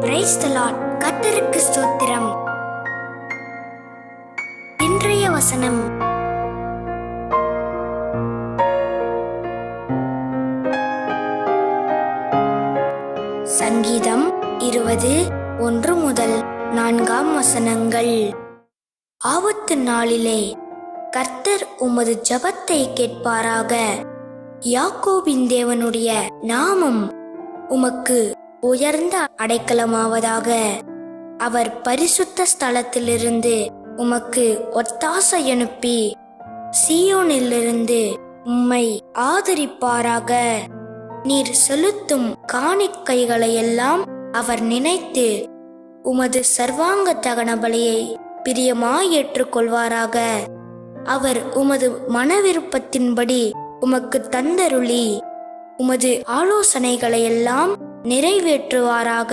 Price ஸ்தோத்திரம். இன்றைய வசனம். சங்கீதம் இருபது ஒன்று முதல் நான்காம் வசனங்கள். ஆபத்து நாளிலே கர்த்தர் உமது ஜபத்தை கேட்பாராக. யாக்கோபின் தேவனுடைய நாமம் உமக்கு உயர்ந்த அடைக்கலமாவதாக. அவர் பரிசுத்த ஸ்தலத்திலிருந்து உமக்கு ஒத்தாசை அனுப்பி சீயோனிலிருந்து உம்மை ஆதரிப்பாராக. நீர் செலுத்தும் காணிக்கைகளையெல்லாம் அவர் நினைத்து உமது சர்வாங்க தகனபலியை பிரியமாய் ஏற்றுக்கொள்வாராக. அவர் உமது மனவிருப்பத்தின்படி உமக்கு தந்தருளி உமது ஆலோசனைகளையெல்லாம் நிறைவேற்றுவாராக.